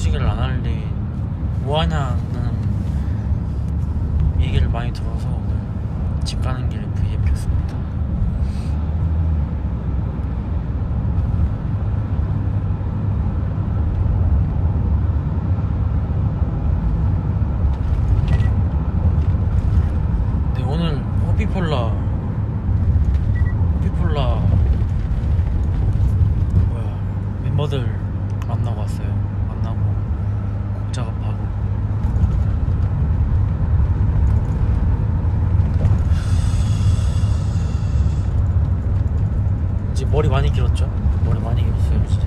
소식을 안 할래 뭐하냐는 얘기를 많이 들어서 오늘 집 가는 길에 V앱했습니다 네 오늘 호피폴라 호피폴라 뭐야 멤버들 만나고 왔어요 만나고 곡 작업하고 이제 머리 많이 길었죠? 머리 많이 길었어요 진짜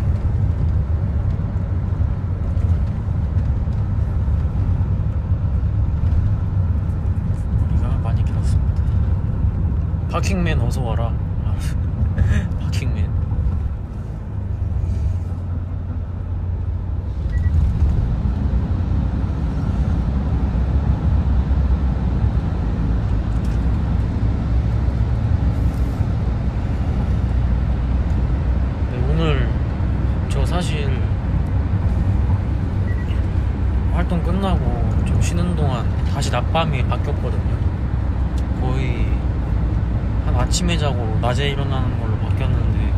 머리가 많이 길었습니다 파킹맨 어서 와라 파킹맨 네, 오늘 저 사실 활동 끝나고 좀 쉬는 동안 다시 낮밤이 바뀌었거든요. 거의 한 아침에 자고 낮에 일어나는 걸로 바뀌었는데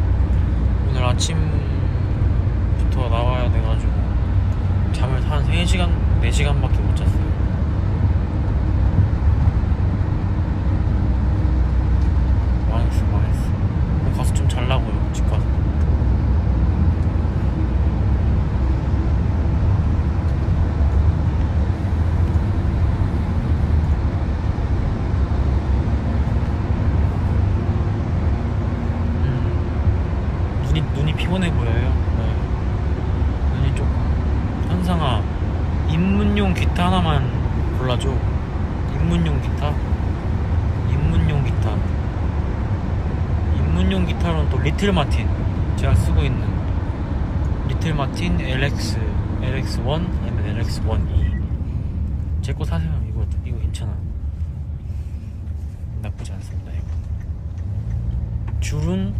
오늘 아침부터 나와야 돼가지고 잠을 한 3시간, 4시간밖에 못 잤어요. 망했어, 망했어. 그럼 가서 좀 잘라고요, 집 가서. 음, 눈이 눈이 피곤해 보여요. 네. 눈이 조금 현상아 입문용 기타 하나만 골라줘. 입문용 기타. 입문용 기타. 입문용 기타로는 또 리틀 마틴 제가 쓰고 있는 리틀 마틴 LX LX1 아니면 LX1E 제 거 사세요. 이거 이거 괜찮아. 나쁘지 않습니다. 이거. 줄은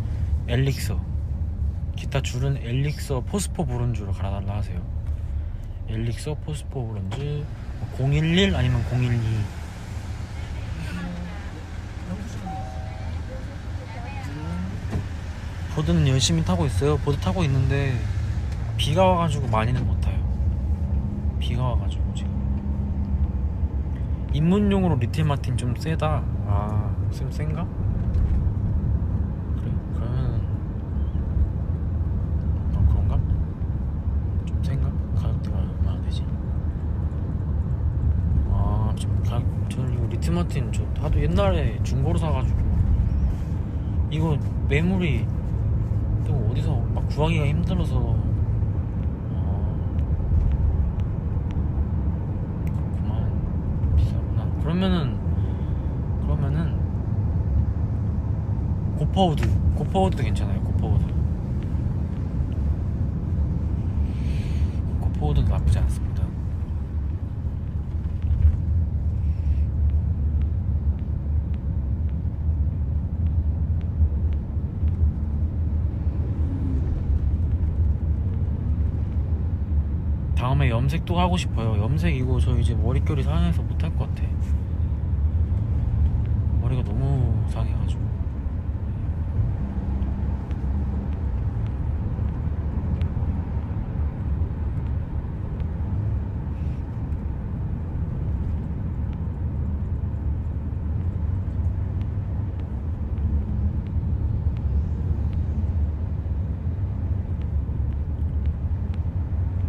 엘릭서 기타 줄은 엘릭서 포스포 브론즈로 갈아달라 하세요 엘릭서 포스포 브론즈 011 아니면 012 보드는 열심히 타고 있어요 보드 타고 있는데 비가 와가지고 많이는 못 타요 비가 와가지고 지금 입문용으로 리틀 마틴 좀 세다 아좀 센가? 그래? 그러면 어 그런가? 좀 센가? 가격대가 얼마나 되지? 아 지금 가 저는 이거 리트마틴 저 하도 옛날에 중고로 사가지고 이거 매물이 또 어디서 막 구하기가 힘들어서 어. 그렇구만 비싸구나. 그러면은 그러면은 고퍼우드 고퍼우드도 괜찮아요 고퍼우드. 고퍼우드도 나쁘지 않습니다 다음에 염색도 하고 싶어요. 염색 이거 저 이제 머릿결이 상해서 못할 것 같아. 머리가 너무 상해가지고.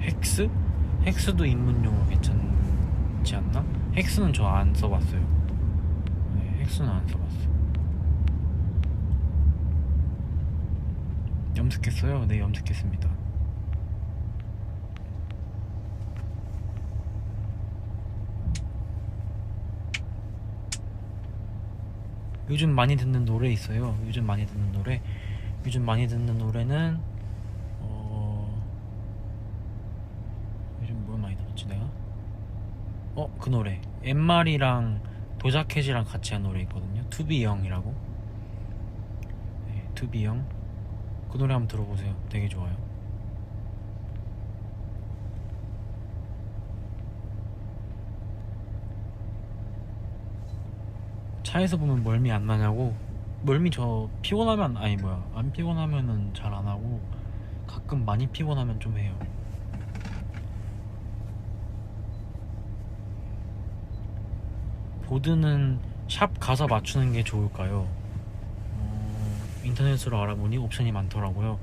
헥스? 헥스도 입문용으로 괜찮지 않나? 헥스는 저 안 써봤어요. 네, 헥스는 안 써봤어. 염색했어요? 네, 염색했습니다. 요즘 많이 듣는 노래 있어요. 요즘 많이 듣는 노래. 요즘 많이 듣는 노래는 어 요즘 뭘 많이 들었지 내가? 어 그 노래 엠마리랑 도자켓이랑 같이 한 노래 있거든요. 투비영이라고. 네, 투비영. 그 노래 한번 들어보세요. 되게 좋아요. 차에서 보면 멀미 안 나냐고 멀미 저 피곤하면 아니 뭐야 안 피곤하면은 잘 안 하고 가끔 많이 피곤하면 좀 해요 보드는 샵 가서 맞추는 게 좋을까요? 어, 인터넷으로 알아보니 옵션이 많더라고요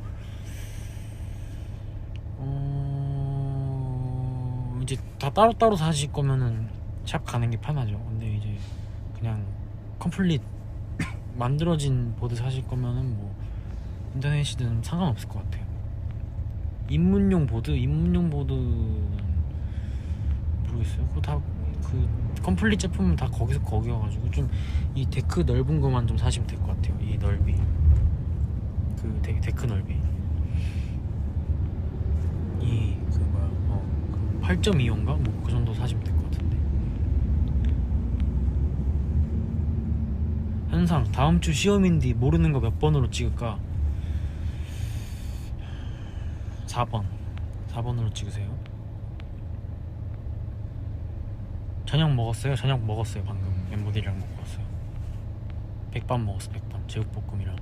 어, 이제 다 따로따로 사실 거면은 샵 가는 게 편하죠 근데 이제 그냥 컴플릿 만들어진 보드 사실 거면은 뭐 인터넷이든 상관없을 것 같아요. 입문용 보드, 입문용 보드는 모르겠어요. 그거 다 그 컴플릿 제품은 다 거기서 거기여가지고 좀 이 데크 넓은 것만 좀 사시면 될 것 같아요. 이 넓이, 그 데, 데크 넓이. 이 그 뭐야, 어, 그 8.25인가 뭐 그 정도 사시면 될 것 같은데. 현상 다음 주 시험인데 모르는 거 몇 번으로 찍을까? 4번 4번으로 찍으세요 저녁 먹었어요? 저녁 먹었어요 방금. 멤버들이랑 먹고 왔어요. 백반 먹었어 백반. 제육볶음이랑.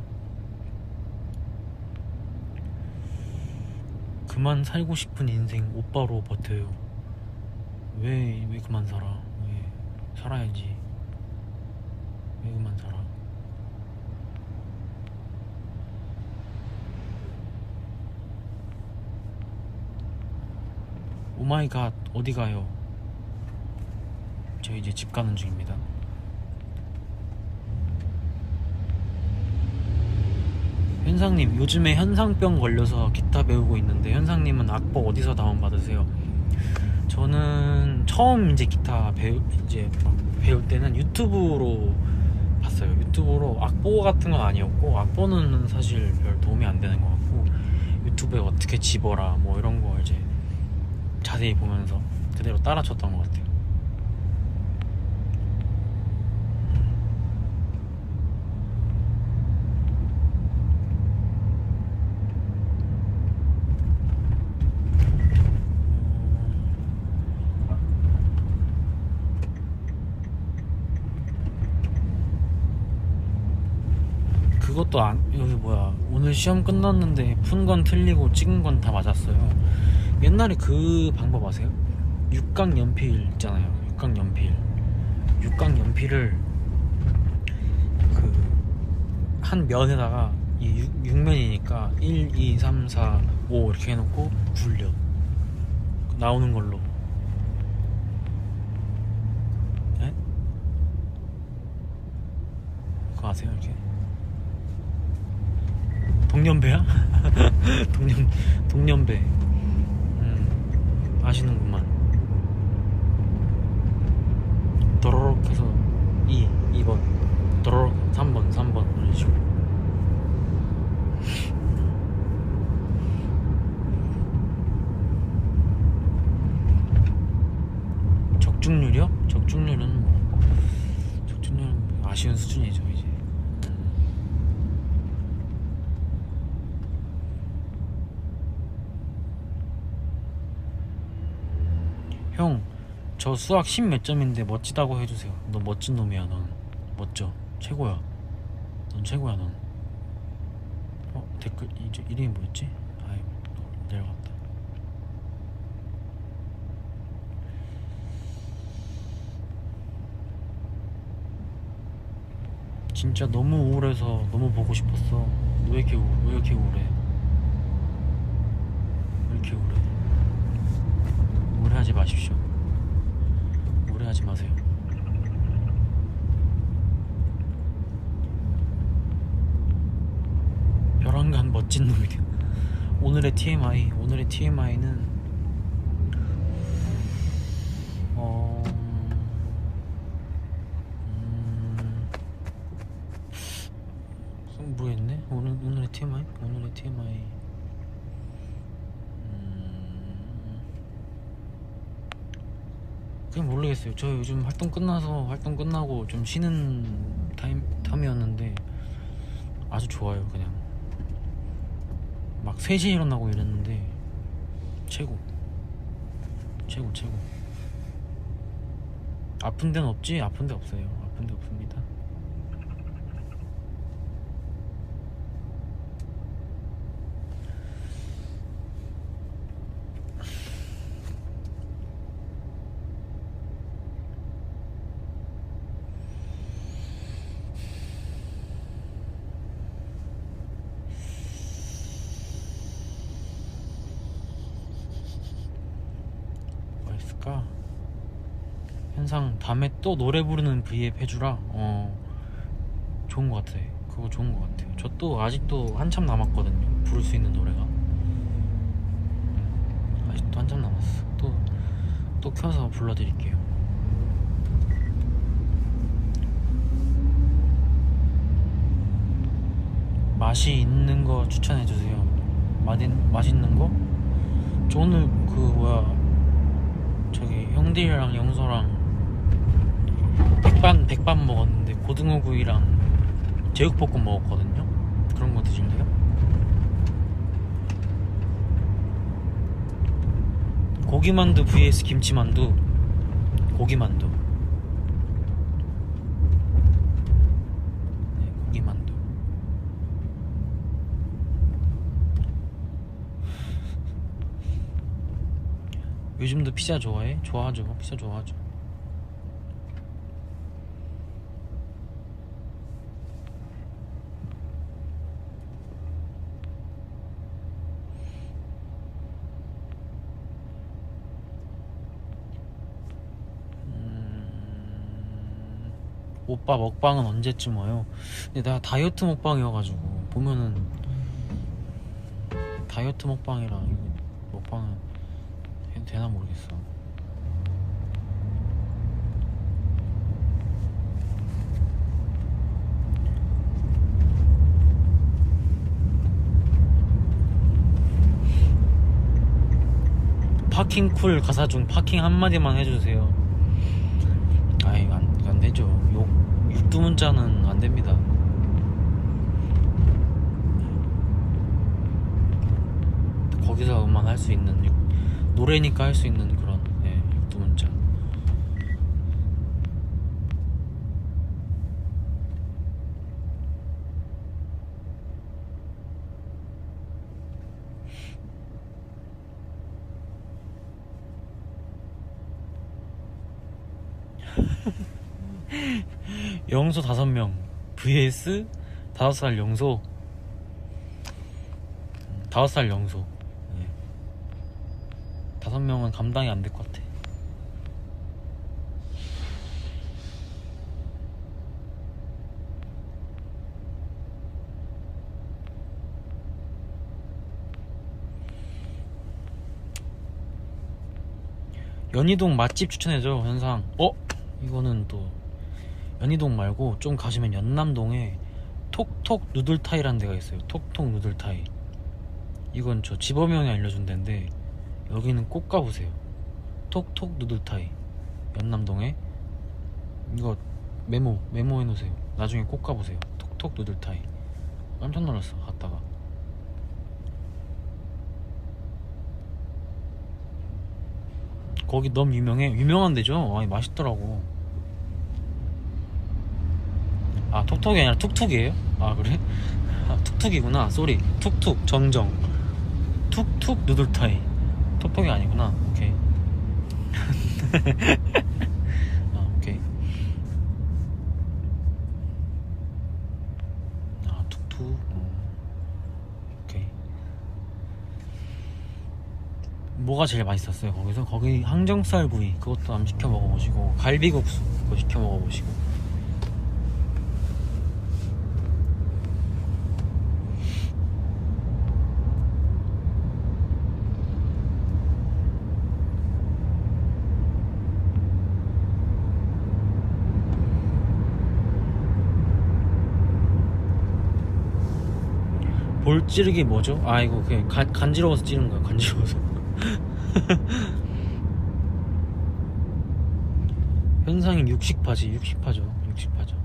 그만 살고 싶은 인생 오빠로 버텨요. 왜, 왜 그만 살아? 왜 살아야지. 왜 그만 살아? 오마이갓 어디 가요? 저 이제 집 가는 중입니다. 현상님 요즘에 현상병 걸려서 기타 배우고 있는데 현상님은 악보 어디서 다운 받으세요? 저는 처음 이제 기타 배우 이제 막 배울 때는 유튜브로 봤어요. 유튜브로 악보 같은 건 아니었고 악보는 사실 별 도움이 안 되는 것 같고 유튜브에 어떻게 집어라 뭐 이런 거 이제 자세히 보면서 그대로 따라 쳤던 것 같아요. 그 것도 안 여기 뭐야 오늘 시험 끝났는데 푼 건 틀리고 찍은 건 다 맞았어요. 옛날에 그 방법 아세요? 육각 연필 있잖아요. 육각 연필. 육각 연필을 그 한 면에다가 이 6, 육면이니까 1, 2, 3, 4, 5 이렇게 해놓고 굴려. 나오는 걸로. 네? 그거 아세요? 이렇게? 동년배야? 동년 동년배. 음, 아시는구만. 도로록 해서 2, 2번, 도로록 3번, 3번 이런 식으로. 적중률이요? 적중률은 뭐 적중률은 아쉬운 수준이죠 이제. 형, 저 수학 10 몇 점인데 멋지다고 해주세요. 너 멋진 놈이야, 넌. 멋져. 최고야. 넌 최고야, 넌. 어, 댓글, 이제 이름이 뭐였지? 아이, 내려갔다. 진짜 너무 우울해서 너무 보고 싶었어. 왜 이렇게 우, 왜 이렇게 우울해? 왜 이렇게 우울해? 우울해하지 마십시오. 우울해하지 마세요. 벼랑간 멋진 놈이야. 오늘의 TMI, 오늘의 TMI는 저 요즘 활동 끝나서 활동 끝나고 좀 쉬는 타임 탐이었는데 아주 좋아요. 그냥 막 3시에 일어나고 이랬는데 최고. 최고 최고. 아픈 데는 없지? 아픈 데 없어요. 아픈 데 없습니다. 뭐가 있을까? 현상 밤에 또 노래 부르는 V앱 해주라. 어 좋은 것 같아. 그거 좋은 것 같아요. 저 또 아직도 한참 남았거든요. 부를 수 있는 노래가. 음, 아직도 한참 남았어. 또 또 켜서 불러드릴게요. 맛이 있는 거 추천해 주세요. 맛있 맛있는 거? 저 오늘 그 뭐야 저기 형들이랑 영서랑 백반 백반 먹었는데 고등어 구이랑 제육볶음 먹었거든요. 그런 거 드실래요? 고기만두 vs 김치만두. 고기만두. 네, 고기만두. 요즘도 피자 좋아해? 좋아하죠. 피자 좋아하죠. 오빠 먹방은 언제쯤 와요? 근데 내가 다이어트 먹방이어가지고 보면은 다이어트 먹방이라 이거 먹방은 되나 모르겠어. 파킹 쿨 가사 중 파킹 한마디만 해주세요. 아이 안, 안 되죠. 욕 육두 문자는 안 됩니다. 거기서만 할수 있는 육- 노래니까 할 수 있는 그런 예, 육두 문자. 영소 다섯 명 vs 다섯 살 영소 음, 다섯 살 영소 예. 다섯 명은 감당이 안 될 것 같아. 연희동 맛집 추천해줘 현상. 어? 이거는 또 연희동 말고 좀 가시면 연남동에 톡톡 누들타이라는 데가 있어요. 톡톡 누들타이. 이건 저 지범이 형이 알려준 데인데 여기는 꼭 가보세요. 톡톡 누들타이 연남동에 이거 메모 메모해 놓으세요. 나중에 꼭 가보세요. 톡톡 누들타이 깜짝 놀랐어 갔다가 거기 너무 유명해 유명한 데죠. 아니 맛있더라고. 아 톡톡이 아니라 툭툭이에요? 아 그래? 아, 툭툭이구나. 쏘리 툭툭 정정 툭툭 누들타이 톡톡이 아니구나. 오케이. 아 오케이. 아 툭툭. 어. 오케이. 뭐가 제일 맛있었어요? 거기서 거기 항정살 구이 그것도 한번 시켜 먹어보시고 갈비국수 그거 시켜 먹어보시고. 찌르기 뭐죠? 아 이거 그냥 간, 간지러워서 찌른 거야 간지러워서 현상이 육식파지 육식파죠 육식파죠 네.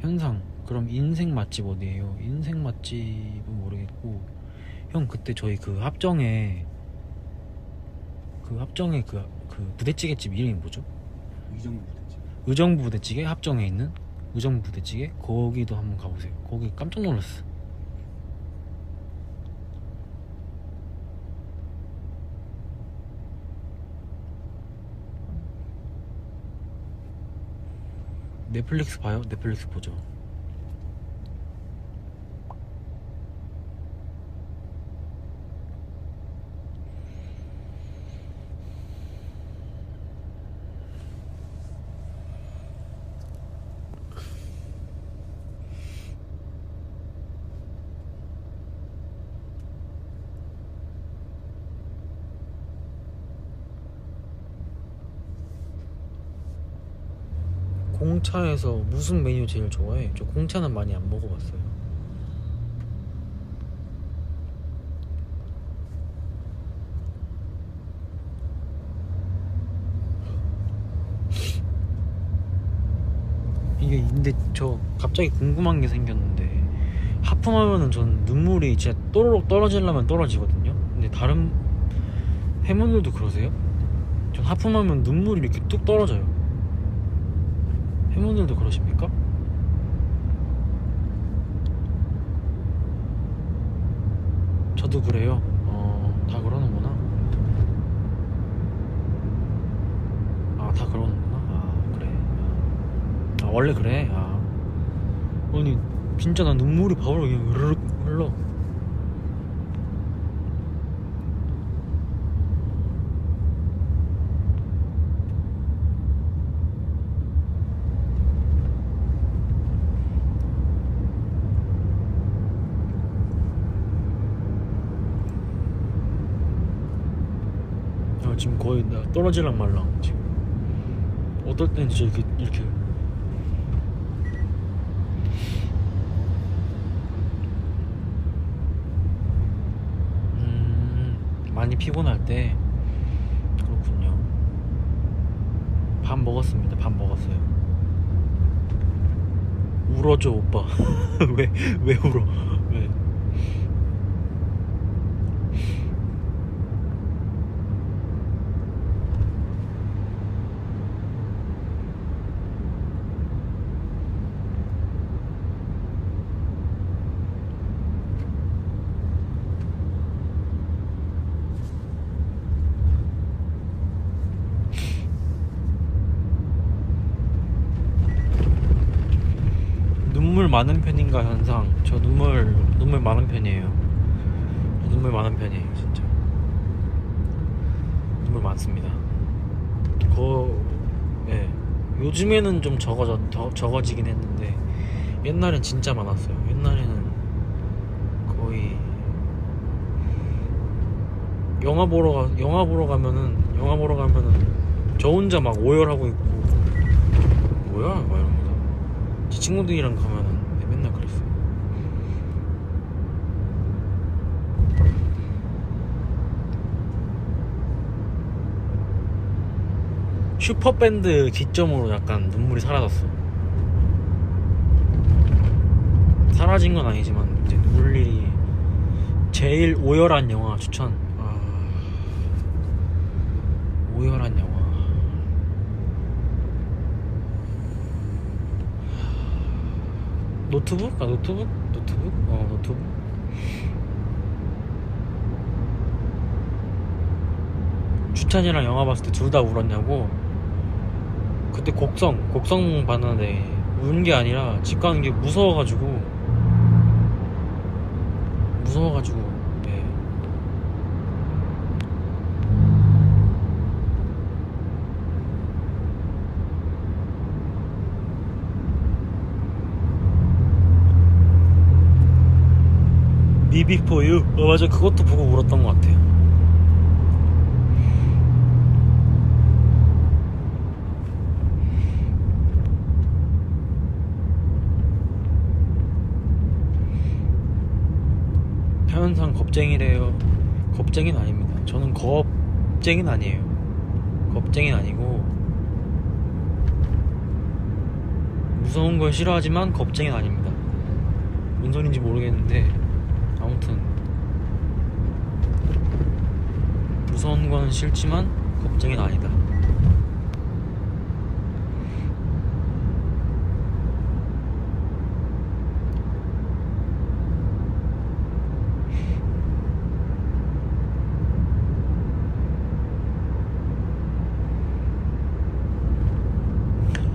현상 그럼 인생 맛집 어디예요? 인생 맛집은 모르겠고 형 그때 저희 그 합정에 그 합정에 그, 그 부대찌개집 이름이 뭐죠? 이 정도 됐지. 의정부 부대찌개 합정에 있는 의정부 부대찌개 거기도 한번 가보세요. 거기 깜짝 놀랐어. 넷플릭스 봐요? 넷플릭스 보죠. 공차에서 무슨 메뉴 제일 좋아해? 저 공차는 많이 안 먹어봤어요. 이게 근데 저 갑자기 궁금한 게 생겼는데 하품하면은 전 눈물이 진짜 또르륵 떨어지려면 떨어지거든요. 근데 다른 해문들도 그러세요? 전 하품하면 눈물이 이렇게 뚝 떨어져요. 해문들도 그러십니까? 저도 그래요. 어, 다 그러는구나. 아, 다 그러는구나. 아, 그래. 아, 원래 그래. 아. 아니, 진짜 나 눈물이 바로 그냥 으르륵 흘러. 야, 지금 거의 나 떨어질랑 말랑 지금. 어떨 땐 진짜 이렇게 이렇게 음, 많이 피곤할 때 그렇군요. 밥 먹었습니다. 밥 먹었어요. 울어줘 오빠. 왜 왜 울어? 왜? 눈물 많은 편인가 현상? 저 눈물 눈물 많은 편이에요. 저 눈물 많은 편이에요, 진짜. 눈물 많습니다. 거, 예. 요즘에는 좀 적어져 더 적어지긴 했는데 옛날엔 진짜 많았어요. 옛날에는 거의 영화 보러 가 영화 보러 가면은 영화 보러 가면은 저 혼자 막 오열하고 있고 뭐야 막 이러면서 제 친구들이랑 가면은 네, 맨날 그랬어. 슈퍼밴드 기점으로 약간 눈물이 사라졌어. 사라진 건 아니지만 이제 울 일이 제일 오열한 영화 추천. 아, 오열한 영화. 노트북? 아 노트북? 노트북? 어 노트북 추찬이랑 영화 봤을 때 둘 다 울었냐고 그때 곡성 곡성 봤는데 우는 게 아니라 집 가는 게 무서워가지고 무서워가지고 네. 미비포유 어 맞아. 그것도 보고 울었던 것 같아요 겁쟁이래요. 겁쟁이는 아닙니다. 저는 겁쟁이는 아니에요. 겁쟁이는 아니고 무서운 걸 싫어하지만 겁쟁이는 아닙니다. 뭔 소린지 모르겠는데 아무튼 무서운 건 싫지만 겁쟁이는 아니다.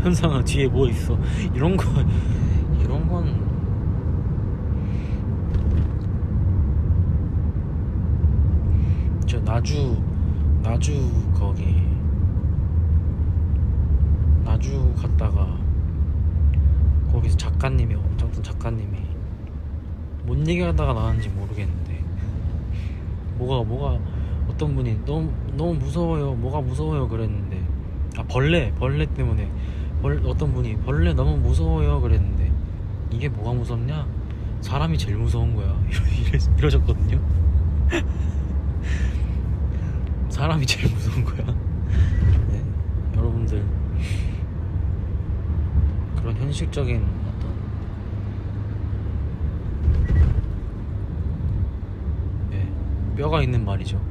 현상아 뒤에 뭐 있어? 이런 거 이런 건. 저 나주 나주 거기. 나주 갔다가 거기서 작가님이 어떤 작가님이 뭔 얘기하다가 나왔는지 모르겠는데. 뭐가 뭐가 어떤 분이 너무 너무 무서워요. 뭐가 무서워요? 그랬는데. 아 벌레 벌레 때문에 벌, 어떤 분이 벌레 너무 무서워요 그랬는데 이게 뭐가 무섭냐? 사람이 제일 무서운 거야. 이러, 이러, 이러 셨거든요. 사람이 제일 무서운 거야. 네, 여러분들. 그런 현실적인 어떤 네, 뼈가 있는 말이죠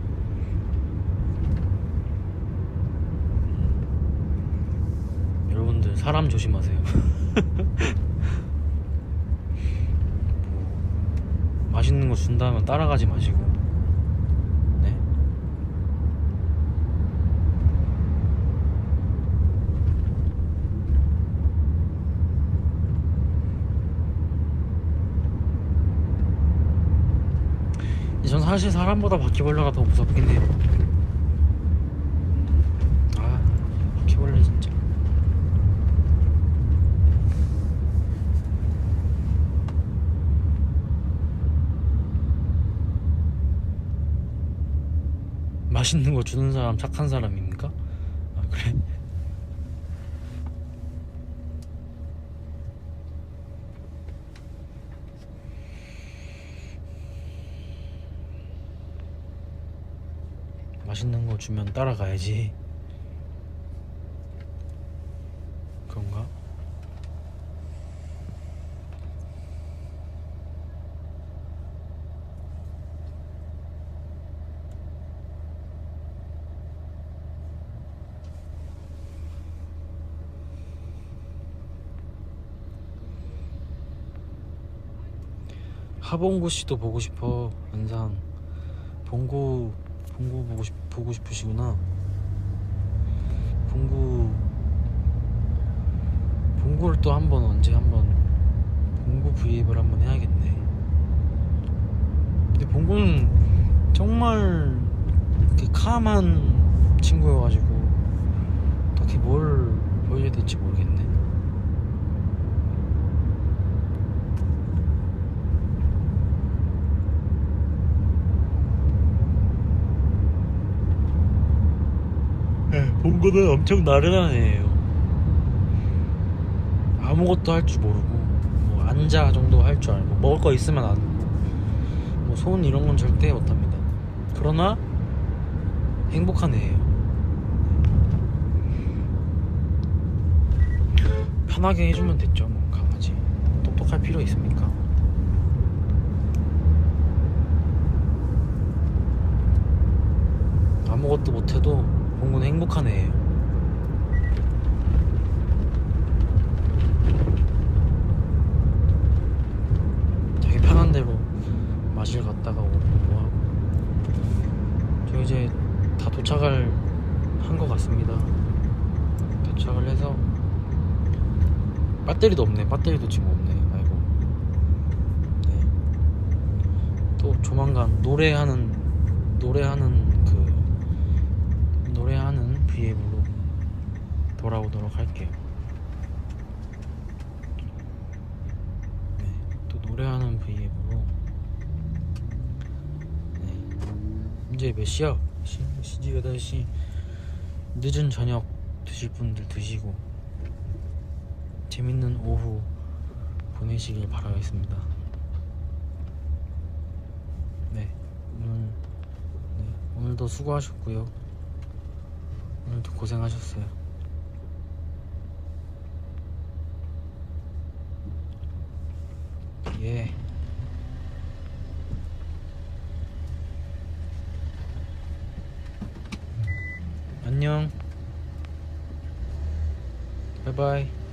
여러분들 사람 조심하세요. 뭐, 맛있는 거 준다면 따라가지 마시고. 네. 전 사실 사람보다 바퀴벌레가 더 무섭긴 해요. 아, 바퀴벌레 진짜. 맛있는 거 주는 사람 착한 사람입니까? 아 그래? 맛있는 거 주면 따라가야지. 그런가? 하봉구 씨도 보고 싶어. 연상. 봉구 봉구 보고 싶 보고 싶으시구나. 봉구. 봉구를 또 한번 언제 한번 봉구 브이앱을 한번 해야겠네. 근데 봉구는 정말 이렇게 캄한 친구여가지고 딱히 뭘 보여줘야 될지 모르겠네 네, 봉구는 엄청 나른한 애예요. 아무것도 할 줄 모르고 뭐 앉아 정도 할 줄 알고 먹을 거 있으면 안 먹고 뭐손 이런 건 절대 못합니다. 그러나 행복한 애예요. 편하게 해주면 됐죠, 뭐 강아지. 똑똑할 필요 있습니까? 아무것도 못해도 봉구는 애예요. 자기 편한 대로 마실 갔다가 오고 뭐 하고. 저 이제 다 도착을 한 것 같습니다. 도착을 해서 배터리도 없네. 배터리도 지금 없네. 아이고. 네. 또 조만간 노래하는 노래하는 브이앱으로 돌아오도록 할게요. 네, 또 노래하는 브이앱으로. 네. 이제 몇 시야? 시, 시지 8시. 늦은 저녁 드실 분들 드시고 재밌는 오후 보내시길 바라겠습니다. 네. 오늘 네, 오늘도 수고하셨고요. 오늘도 고생하셨어요. 예. 안녕. 바이바이.